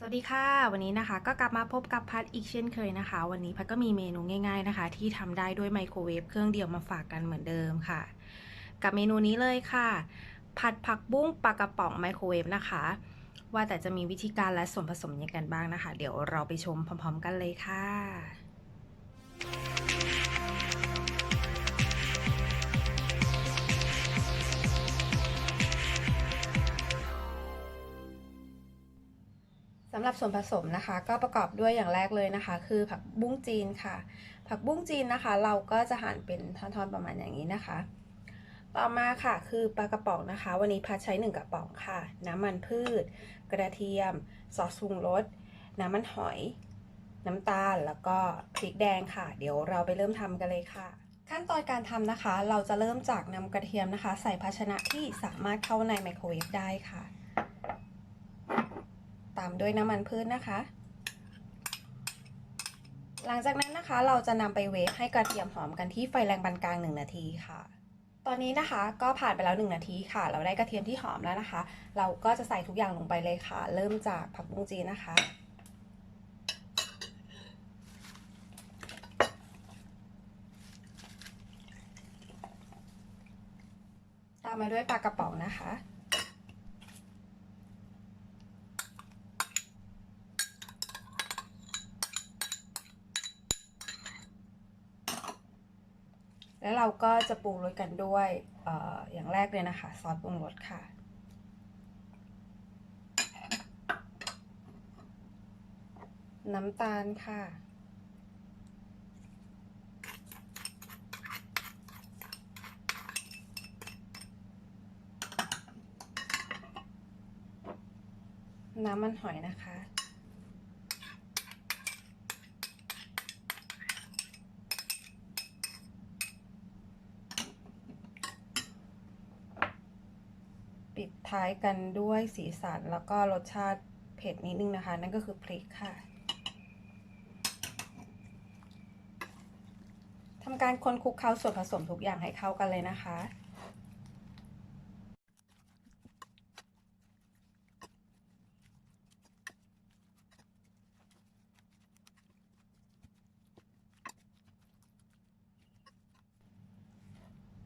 สวัสดีค่ะ วันนี้นะคะก็กลับมาพบกับพัดอีกเช่นเคยนะคะ วันนี้พัดก็มีเมนูง่ายๆนะคะ ที่ทำได้ด้วยไมโครเวฟเครื่องเดียวมาฝากกันเหมือนเดิมค่ะ กับเมนูนี้เลยค่ะ ผัดผักบุ้งปลากระป๋องไมโครเวฟนะคะ ว่าแต่จะมีวิธีการและส่วนผสมยังไงกันบ้างนะคะ เดี๋ยวเราไปชมพร้อม ๆ กันเลยค่ะำหรับส่วนผสมนะคะ ก็ประกอบด้วยอย่างแรกเลยนะคะ คือผักบุ้งจีนค่ะ ผักบุ้งจีนนะคะ เราก็จะหั่นเป็นท่อนๆประมาณอย่างนี้นะคะ ต่อมาค่ะคือปลากระป๋องนะคะ วันนี้พัดใช้ 1 กระป๋องค่ะ น้ำมันพืช กระเทียมซอสปรุงรสน้ำมันหอย น้ำตาลแล้วก็พริกแดงค่ะ เดี๋ยวเราไปเริ่มทำกันเลยค่ะขั้นตอนการทำนะคะ เราจะเริ่มจากนำกระเทียมนะคะ ใส่ภาชนะที่สามารถเข้าในไมโครเวฟได้ค่ะามด้วยน้ำมันพืชนะคะ หลังจากนั้นนะคะเราจะนำไปเวฟให้กระเทียมหอมกันที่ไฟแรงปานกลาง 1 นาทีค่ะ ตอนนี้นะคะก็ผ่านไปแล้ว 1 นาทีค่ะ เราได้กระเทียมที่หอมแล้วนะคะ เราก็จะใส่ทุกอย่างลงไปเลยค่ะ เริ่มจากผักบุ้งจีนนะคะตามมาด้วยปลากระป๋องนะคะ แล้วเราก็จะปรุงรสกันด้วยอออย่างแรกเลยนะคะ ซอสปรุงรสค่ะ น้ำตาลค่ะ น้ำมันหอยนะคะ ปิดท้ายกันด้วยสีสันแล้วก็รสชาติเผ็ดนิดนึงนะคะ นั่นก็คือพริกค่ะทำการคนคลุกเคล้าส่วนผสมทุกอย่างให้เข้ากันเลยนะคะ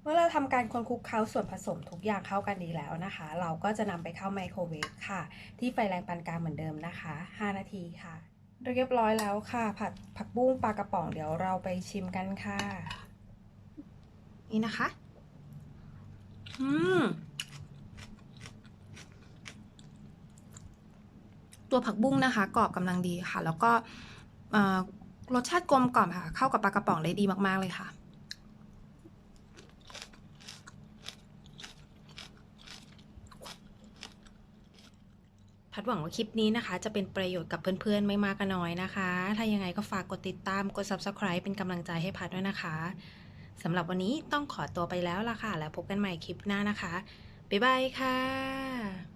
เมื่อเราทำการคนคลุกเคล้าส่วนผสมทุกอย่างเข้ากันดีแล้วนะคะ เราก็จะนำไปเข้าไมโครเวฟค่ะ ที่ไฟแรงปานกลางเหมือนเดิมนะคะ 5 นาทีค่ะ เรียบร้อยแล้วค่ะ ผัดผักบุ้งปลากระป๋องเดี๋ยวเราไปชิมกันค่ะ นี่นะคะ อืม ตัวผักบุ้งนะคะกรอบกำลังดีค่ะ แล้วก็เอ่อรสชาติกลมกล่อมค่ะ เข้ากับปลากระป๋องได้ดีมากๆเลยค่ะ พัดหวังว่าคลิปนี้นะคะ จะเป็นประโยชน์กับเพื่อนๆ ไม่มากก็น้อยนะคะ ถ้ายังไงก็ฝากกดติดตามกด subscribe เป็นกำลังใจให้พัดด้วยนะคะสำหรับวันนี้ต้องขอตัวไปแล้วล่ะค่ะ แล้วพบกันใหม่คลิปหน้านะคะ บ๊ายบายค่ะ